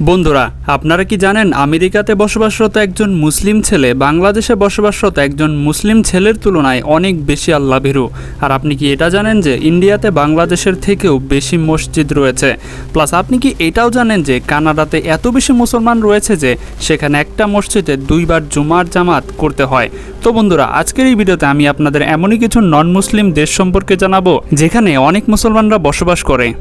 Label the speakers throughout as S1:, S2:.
S1: বন্ধুরা, আপনারা কি জানেন আমেরিকাতে বসবাসরত একজন মুসলিম ছেলে বাংলাদেশে বসবাসরত একজন মুসলিম ছেলের তুলনায় অনেক বেশি আল্লাভীরু? আর আপনি কি এটা জানেন যে ইন্ডিয়াতে বাংলাদেশের থেকেও বেশি মসজিদ রয়েছে? প্লাস আপনি কি এটাও জানেন যে কানাডাতে এত বেশি মুসলমান রয়েছে যে সেখানে একটা মসজিদে দুইবার জুমার জামাত করতে হয়? তো বন্ধুরা, আজকের এই ভিডিওতে আমি আপনাদের এমনই কিছু নন মুসলিম দেশ সম্পর্কে জানাব যেখানে অনেক মুসলমানরা বসবাস করে।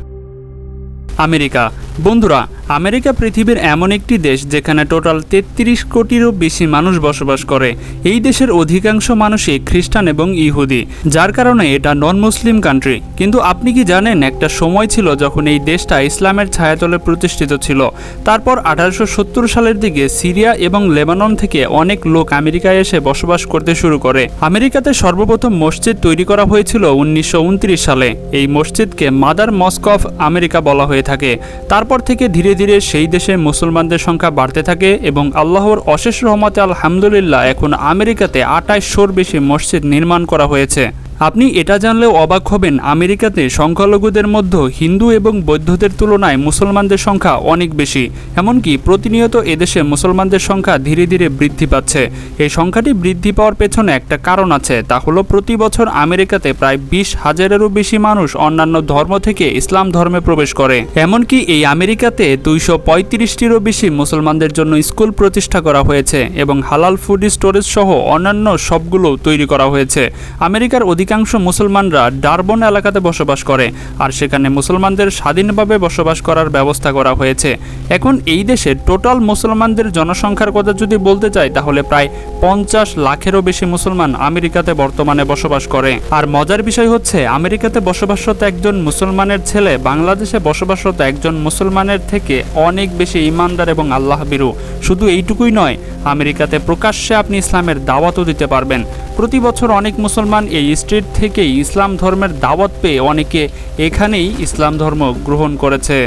S1: আমেরিকা। বন্ধুরা আমেরিকা পৃথিবীর এমন একটি দেশ যেখানে টোটাল তেত্রিশ কোটিরও বেশি মানুষ বসবাস করে। এই দেশের অধিকাংশ মানুষই খ্রিস্টান এবং ইহুদি, যার কারণে এটা নন মুসলিম কান্ট্রি কিন্তু আপনি কি জানেন, একটা সময় ছিল যখন এই দেশটা ইসলামের ছায়াতলে প্রতিষ্ঠিত ছিল। তারপর আঠারোশো সত্তর সালের দিকে সিরিয়া এবং লেবানন থেকে অনেক লোক আমেরিকায় এসে বসবাস করতে শুরু করে। আমেরিকাতে সর্বপ্রথম মসজিদ তৈরি করা হয়েছিল উনিশশো উনত্রিশ সালে। এই মসজিদকে মাদার মস্ক অফ আমেরিকা বলা হয়ে থাকে। তারপর থেকে ধীরে ধীরে ধীরে সেই দেশে মুসলমানদের সংখ্যা বাড়তে থাকে এবং আল্লাহর অশেষ রহমতে আলহামদুলিল্লাহ এখন আমেরিকাতে আটাইশোর বেশি মসজিদ নির্মাণ করা হয়েছে। আপনি এটা জানলেও অবাক হবেন, আমেরিকাতে সংখ্যালঘুদের মধ্যে হিন্দু এবং বৌদ্ধদের তুলনায় মুসলমানদের সংখ্যা অনেক বেশি। এমনকি প্রতিনিয়ত এদেশে মুসলমানদের সংখ্যা ধীরে ধীরে বৃদ্ধি পাচ্ছে। এই সংখ্যাটি বৃদ্ধি পাওয়ার পেছনে একটা কারণ আছে, তা হলো প্রতি বছর আমেরিকাতে প্রায় বিশ হাজারেরও বেশি মানুষ অন্যান্য ধর্ম থেকে ইসলাম ধর্মে প্রবেশ করে। এমনকি এই আমেরিকাতে দুইশো পঁয়ত্রিশটিরও বেশি মুসলমানদের জন্য স্কুল প্রতিষ্ঠা করা হয়েছে এবং হালাল ফুড স্টোরেজ সহ অন্যান্য সবগুলো তৈরি করা হয়েছে। আমেরিকার অধিকাংশ মুসলমানরা ডারবন এলাকাতে বসবাস করে, আর সেখানে মুসলমানদের স্বাধীনভাবে বসবাস করার ব্যবস্থা করা হয়েছে। এখন এই দেশে টোটাল মুসলমানদের জনসংখ্যার কথা যদি বলতে চাই, তাহলে প্রায় পঞ্চাশ লাখেরও বেশি মুসলমান আমেরিকাতে বর্তমানে বসবাস করে। আর মজার বিষয় হচ্ছে, আমেরিকাতে বসবাসরত একজন মুসলমানের ছেলে বাংলাদেশে বসবাসরত একজন মুসলমানের থেকে অনেক বেশি ইমানদার এবং আল্লাহ বিরু শুধু এইটুকুই নয়, আমেরিকাতে প্রকাশ্যে আপনি ইসলামের দাওয়াতও দিতে পারবেন। প্রতি বছর অনেক মুসলমান এই স্ট্রিট থেকেই ইসলাম ধর্মের দাওয়াত পেয়ে অনেকে এখানেই ইসলাম ধর্ম গ্রহণ করেছে।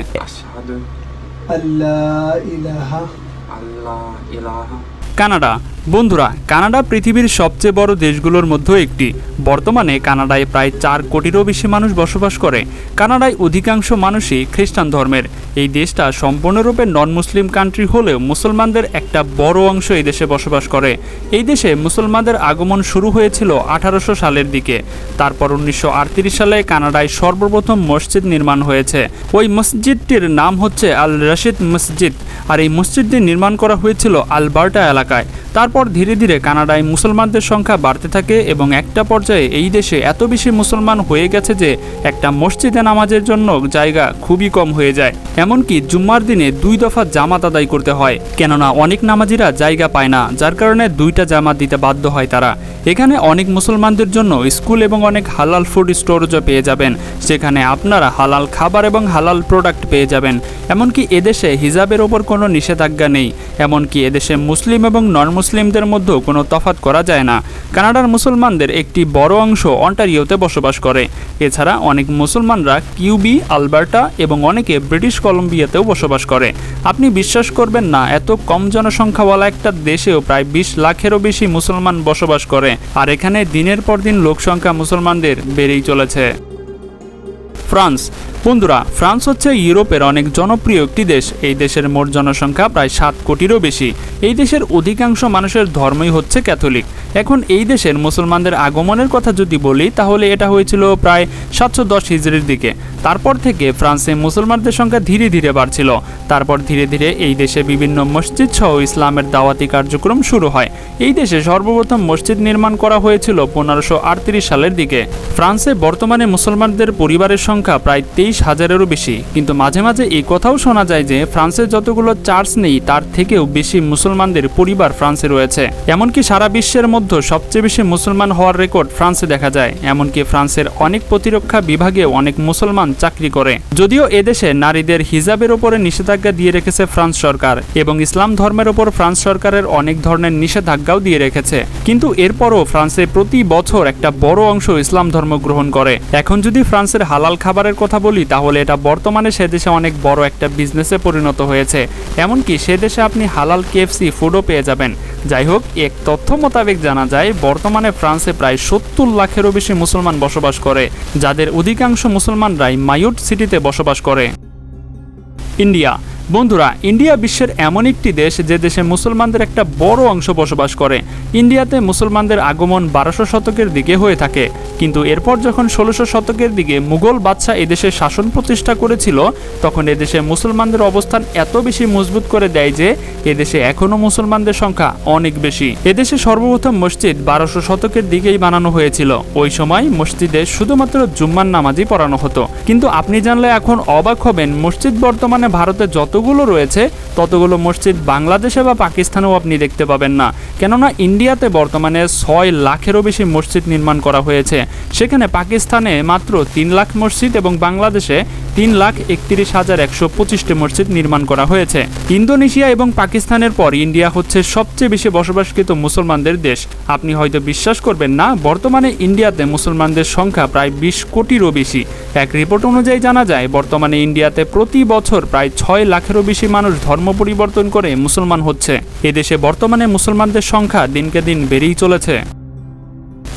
S1: কানাডা বন্ধুরা, কানাডা পৃথিবীর সবচেয়ে বড় দেশগুলোর মধ্যে একটি। বর্তমানে কানাডায় প্রায় চার কোটিরও বেশি মানুষ বসবাস করে। কানাডায় অধিকাংশ মানুষই খ্রিস্টান ধর্মের। এই দেশটা সম্পূর্ণরূপে নন মুসলিম কান্ট্রি হলেও মুসলমানদের একটা বড় অংশ এই দেশে বসবাস করে। এই দেশে মুসলমানদের আগমন শুরু হয়েছিল আঠারোশো সালের দিকে। তারপর উনিশশো আটত্রিশ সালে কানাডায় সর্বপ্রথম মসজিদ নির্মাণ হয়েছে। ওই মসজিদটির নাম হচ্ছে আল রশিদ মসজিদ। আর এই মসজিদটি নির্মাণ করা হয়েছিল আলবার্টা এলাকায়। তারপর ধীরে ধীরে কানাডায় মুসলমানদের সংখ্যা বাড়তে থাকে এবং একটা পর্যায়ে এই দেশে এত বেশি মুসলমান হয়ে গেছে যে একটা মসজিদে নামাজের জন্য জায়গা খুবই কম হয়ে যায়। এমনকি জুম্মার দিনে দুই দফা জামাত আদায় করতে হয়। কেননা অনেক নামাজিরা জায়গা পায় না, যার কারণে দুইটা জামাত দিতে বাধ্য হয় তারা। এখানে অনেক মুসলমানদের জন্য স্কুল এবং অনেক হালাল ফুড স্টোরেজও পেয়ে যাবেন। সেখানে আপনারা হালাল খাবার এবং হালাল প্রোডাক্ট পেয়ে যাবেন। এমনকি এদেশে হিজাবের ওপর কোনো নিষেধাজ্ঞা নেই। এমনকি এদেশে মুসলিম এবং নন মুসলিমদের মধ্যেও কোনো তফাত করা যায় না। কানাডার মুসলমানদের একটি বড় অংশ অন্টারিওতে বসবাস করে। এছাড়া অনেক মুসলমানরা কিউবি, আলবার্টা এবং অনেকে ব্রিটিশ কলম্বিয়াতেও বসবাস করে। আপনি বিশ্বাস করবেন না, এত কম জনসংখ্যাওয়ালা একটা দেশেও প্রায় বিশ লাখেরও বেশি মুসলমান বসবাস করে। আর এখানে দিনের পর দিন লোকসংখ্যা মুসলমানদের বেড়েই চলেছে। ফ্রান্স। বন্ধুরা, ফ্রান্স হচ্ছে ইউরোপের অনেক জনপ্রিয় একটি দেশ। এই দেশের মোট জনসংখ্যা প্রায় সাত কোটিরও বেশি। এই দেশের অধিকাংশ মানুষের ধর্মই হচ্ছে ক্যাথলিক। এখন এই দেশের মুসলমানদের আগমনের কথা যদি বলি, তাহলে এটা হয়েছিল প্রায় সাতশো দশ হিজড়ির দিকে। তারপর থেকে ফ্রান্সে মুসলমানদের সংখ্যা ধীরে ধীরে বাড়ছিল। তারপর ধীরে ধীরে এই দেশে বিভিন্ন মসজিদ সহ ইসলামের দাওয়াতি কার্যক্রম শুরু হয়। এই দেশে সর্বপ্রথম মসজিদ নির্মাণ করা হয়েছিল পনেরোশো সালের দিকে। ফ্রান্সে বর্তমানে মুসলমানদের পরিবারের সংখ্যা প্রায় তেইশ হাজারেরও বেশি। কিন্তু মাঝে মাঝে এই কথাও শোনা যায় যে ফ্রান্সে যতগুলো চার্চ নেই, তার থেকেও বেশি মুসলমানদের পরিবার ফ্রান্সে রয়েছে। এমনকি সারা বিশ্বের মধ্যে সবচেয়ে বেশি মুসলমান হওয়ার রেকর্ড ফ্রান্সে দেখা যায়। এমনকি ফ্রান্সের অনেক প্রতিরক্ষা বিভাগে অনেক মুসলমান চাকরি করে। যদিও এদেশে নারীদের হিজাবের ওপরে নিষেধাজ্ঞা দিয়ে রেখেছে ফ্রান্স সরকার এবং ইসলাম ধর্মের ওপর ফ্রান্স সরকারের অনেক ধরনের নিষেধাজ্ঞাও দিয়ে রেখেছে। কিন্তু এরপরও ফ্রান্সে প্রতি বছর একটা বড় অংশ ইসলাম ধর্ম গ্রহণ করে। এখন যদি ফ্রান্সের হালাল খাবারের কথা বলি, তাহলে এটা বর্তমানে সে দেশে অনেক বড় একটা বিজনেসে পরিণত হয়েছে। এমনকি সে দেশে আপনি হালাল কেএফসি ফুডও পেয়ে যাবেন। যাই হোক, এক তথ্য মোতাবেক জানা যায়, বর্তমানে ফ্রান্সে প্রায় সত্তর লাখেরও বেশি মুসলমান বসবাস করে, যাদের অধিকাংশ মুসলমানরাই মায়ুট সিটিতে বসবাস করে। ইন্ডিয়া বন্ধুরা, ইন্ডিয়া বিশ্বের এমন একটি দেশ যে দেশে মুসলমানদের একটা বড় অংশ বসবাস করে। ইন্ডিয়াতে মুসলমানদের আগমন বারোশো শতকের দিকে হয়ে থাকে। কিন্তু এরপর যখন ষোলোশো শতকের দিকে মুঘল বাদশাহ এদেশে শাসন প্রতিষ্ঠা করেছিল, তখন এদেশে মুসলমানদের অবস্থান এত বেশি মজবুত করে দেয় যে, এদেশে এখনও মুসলমানদের সংখ্যা অনেক বেশি। এদেশে সর্বপ্রথম মসজিদ বারোশো শতকের দিকেই বানানো হয়েছিল। ওই সময় মসজিদে শুধুমাত্র জুম্মার নামাজই পড়ানো হতো। কিন্তু আপনি জানলে এখন অবাক হবেন, মসজিদ বর্তমানে ভারতে যতগুলো রয়েছে, ততগুলো মসজিদ বাংলাদেশে বা পাকিস্তানেও আপনি দেখতে পাবেন না। কেননা ইন্ডিয়াতে বর্তমানে ছয় লাখেরও বেশি মসজিদ নির্মাণ করা হয়েছে। সেখানে পাকিস্তানে মাত্র তিন লাখ মসজিদ এবং বাংলাদেশে তিন লাখ একত্রিশ হাজার একশো পঁচিশটি মসজিদ নির্মাণ করা হয়েছে। ইন্দোনেশিয়া এবং পাকিস্তানের পর ইন্ডিয়া হচ্ছে সবচেয়ে বেশি বসবাসকৃত মুসলমানদের দেশ। আপনি হয়তো বিশ্বাস করবেন না, বর্তমানে ইন্ডিয়াতে মুসলমানদের সংখ্যা প্রায় বিশ কোটিরও বেশি। এক রিপোর্ট অনুযায়ী জানা যায়, বর্তমানে ইন্ডিয়াতে প্রতি বছর প্রায় ছয় লাখেরও বেশি মানুষ ধর্ম পরিবর্তন করে মুসলমান হচ্ছে। এদেশে বর্তমানে মুসলমানদের সংখ্যা দিনকে দিন বেড়েই চলেছে।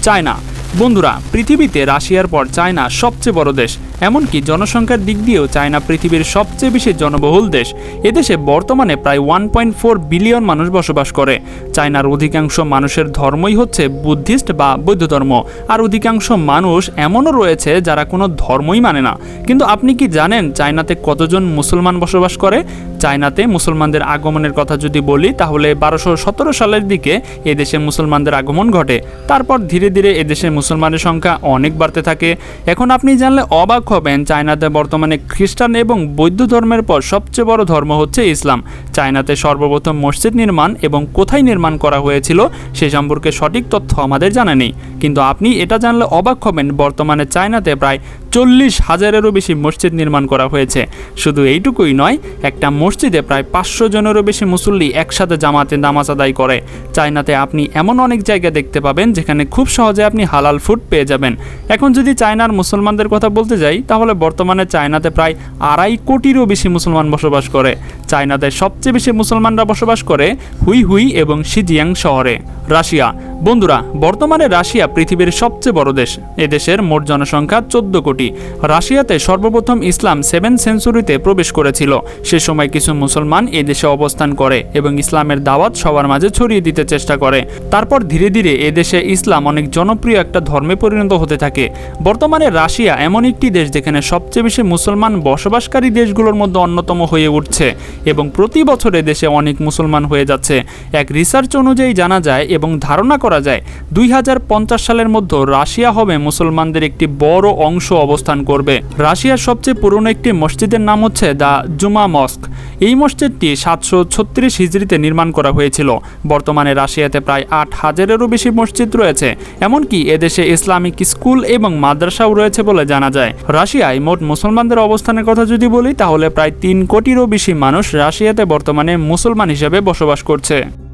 S1: চায়না বন্ধুরা, পৃথিবীতে রাশিয়ার পর চায়না সবচেয়ে বড় দেশ। এমনকি জনসংখ্যার দিক দিয়েও চায়না পৃথিবীর সবচেয়ে বেশি জনবহুল দেশ। এদেশে বর্তমানে প্রায় ওয়ান পয়েন্ট ফোর বিলিয়ন মানুষ বসবাস করে। চায়নার অধিকাংশ মানুষের ধর্মই হচ্ছে বুদ্ধিস্ট বা বৌদ্ধ ধর্ম। আর অধিকাংশ মানুষ এমনও রয়েছে যারা কোনো ধর্মই মানে না। কিন্তু আপনি কি জানেন চায়নাতে কতজন মুসলমান বসবাস করে? চায়নাতে মুসলমানদের আগমনের কথা যদি বলি, তাহলে বারোশো সতেরো সালের দিকে এদেশে মুসলমানদের আগমন ঘটে। তারপর ধীরে ধীরে এদেশে মুসলমানের সংখ্যা অনেক বাড়তে থাকে। এখন আপনি জানলে অবাক হবেন, চায়নাতে বর্তমানে খ্রিস্টান এবং বৌদ্ধ ধর্মের পর সবচেয়ে বড় ধর্ম হচ্ছে ইসলাম। চায়নাতে সর্বপ্রথম মসজিদ নির্মাণ এবং কোথায় নির্মাণ করা হয়েছিল সে সম্পর্কে সঠিক তথ্য আমাদের জানা নেই। কিন্তু আপনি এটা জানলে অবাক হবেন, বর্তমানে চায়নাতে প্রায় চল্লিশ হাজারেরও বেশি মসজিদ নির্মাণ করা হয়েছে। শুধু এইটুকুই নয়, একটা মসজিদে প্রায় পাঁচশো জনেরও বেশি মুসল্লি একসাথে জামাতে নামাজ আদায় করে। চায়নাতে আপনি এমন অনেক জায়গা দেখতে পাবেন যেখানে খুব সহজে আপনি হালাল ফুড পেয়ে যাবেন। এখন যদি চায়নার মুসলমানদের কথা বলতে যাই, তাহলে বর্তমানে চায়নাতে প্রায় আড়াই কোটিরও বেশি মুসলমান বসবাস করে। চায়নাতে সবচেয়ে বেশি মুসলমানরা বসবাস করে হুই হুই এবং সিজিয়াং শহরে। রাশিয়া। বন্ধুরা, বর্তমানে রাশিয়া পৃথিবীর সবচেয়ে বড় দেশ। এদেশের মোট জনসংখ্যা চোদ্দ কোটি। রাশিয়াতে সর্বপ্রথম ইসলাম সেভেন সেঞ্চুরিতে প্রবেশ করেছিল। সে সময় কিছু মুসলমান এদেশে অবস্থান করে এবং ইসলামের দাওয়াত সবার মাঝে ছড়িয়ে দিতে চেষ্টা করে। তারপর ধীরে ধীরে এদেশে ইসলাম অনেক জনপ্রিয় একটা ধর্মে পরিণত হতে থাকে। বর্তমানে রাশিয়া এমন একটি দেশ যেখানে সবচেয়ে বেশি মুসলমান বসবাসকারী দেশগুলোর মধ্যে অন্যতম হয়ে উঠছে। এবং প্রতি বছরে দেশে অনেক মুসলমান হয়ে যাচ্ছে। এক রিসার্চ অনুযায়ী জানা যায় এবং ধারণা করা যায়, দুই হাজার পঞ্চাশ সালের মধ্যে রাশিয়া হবে মুসলমানদের একটি বড় অংশ অবস্থান করবে। রাশিয়ার সবচেয়ে পুরনো একটি মসজিদের নাম হচ্ছে দ্য জুমা মস্ক। এই মসজিদটি সাতশো ছত্রিশ হিজড়িতে নির্মাণ করা হয়েছিল। বর্তমানে রাশিয়াতে প্রায় আট হাজারেরও বেশি মসজিদ রয়েছে। এমনকি এদেশে ইসলামিক স্কুল এবং মাদ্রাসাও রয়েছে বলে জানা যায়। রাশিয়ায় মোট মুসলমানদের অবস্থানের কথা যদি বলি, তাহলে প্রায় তিন কোটিরও বেশি মানুষ রাশিয়াতে বর্তমানে মুসলমান হিসেবে বসবাস করছে।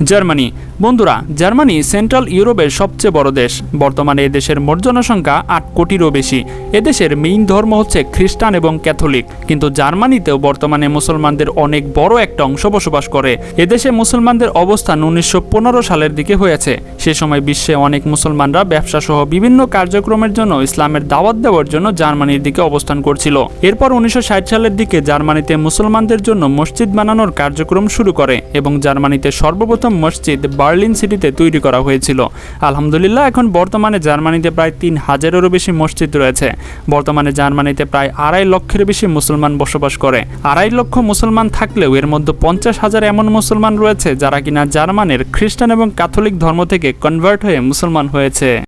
S1: জার্মানি। বন্ধুরা, জার্মানি সেন্ট্রাল ইউরোপের সবচেয়ে বড় দেশ। বর্তমানে এদেশের মোট জনসংখ্যা আট কোটিরও বেশি। এদেশের মেইন ধর্ম হচ্ছে খ্রিস্টান এবং ক্যাথলিক। কিন্তু জার্মানিতেও বর্তমানে মুসলমানদের অনেক বড় একটা অংশ বসবাস করে। এদেশে মুসলমানদের অবস্থান উনিশশো পনেরো সালের দিকে হয়েছে। সে সময় বিশ্বে অনেক মুসলমানরা ব্যবসা সহ বিভিন্ন কার্যক্রমের জন্য ইসলামের দাওয়াত দেওয়ার জন্য জার্মানির দিকে অবস্থান করছিল। এরপর উনিশশো ষাট সালের দিকে জার্মানিতে মুসলমানদের জন্য মসজিদ বানানোর কার্যক্রম শুরু করে এবং জার্মানিতে সর্বপ্রথম মসজিদ বার্লিন সিটিতে তৈরি করা হয়েছিল। আলহামদুলিল্লাহ, এখন বর্তমানে জার্মানিতে প্রায় তিন হাজারেরও বেশি মসজিদ রয়েছে। বর্তমানে জার্মানিতে প্রায় আড়াই লক্ষের বেশি মুসলমান বসবাস করে। আড়াই লক্ষ মুসলমান থাকলেও এর মধ্যে পঞ্চাশ হাজার এমন মুসলমান রয়েছে যারা কিনা জার্মানের খ্রিস্টান এবং ক্যাথলিক ধর্ম থেকে কনভার্ট হয়ে মুসলমান হয়েছে।